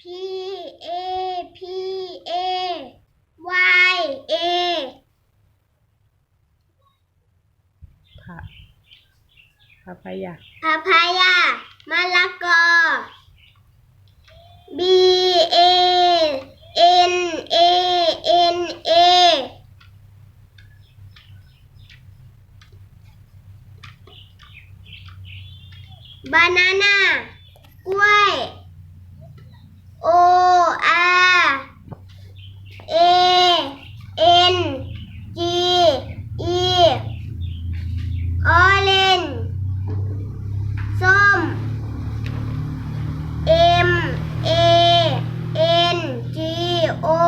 P A P A Y A พะพะพายาพาพายามะละกอ B A N A N A บานาน่ากล้วย O R A N G E orange ส้ม M A N G O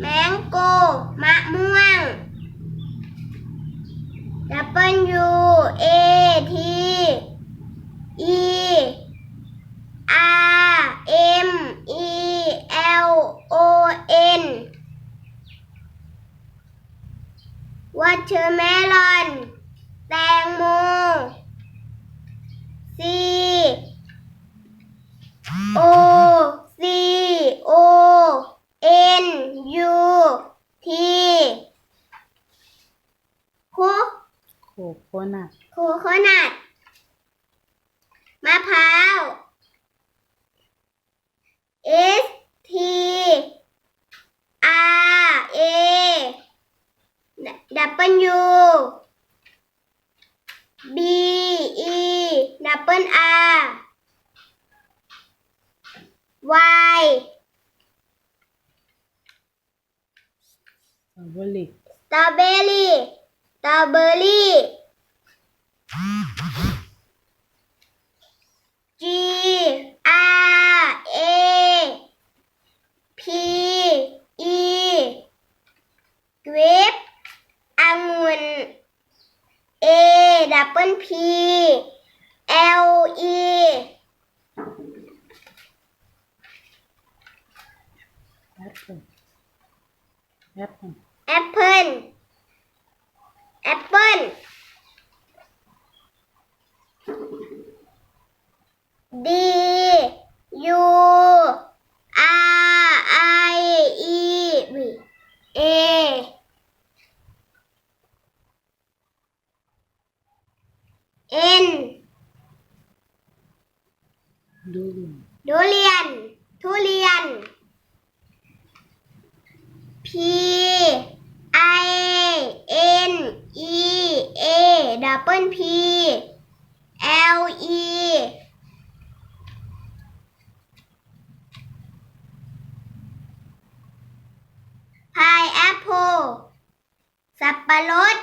แมงโก มะม่วง W A T E R M E L O N watermelon แตงโม C O C O N U T โค โคโคนัทโคโคนัทมะพร้าว S T R A W B E double R Y สตรอเบอรี่สตรอเบอรี่สตรอเบอรี่ G R A P E grape องุ่น A double P L E แอปเปิลแอปเปิลแอปเปิลแอปเปิล D U R I E V A เอ็นดูเรียนทุเรียน ทุเรียน P I N E A double P L E พายแอปเปิลสับปะรด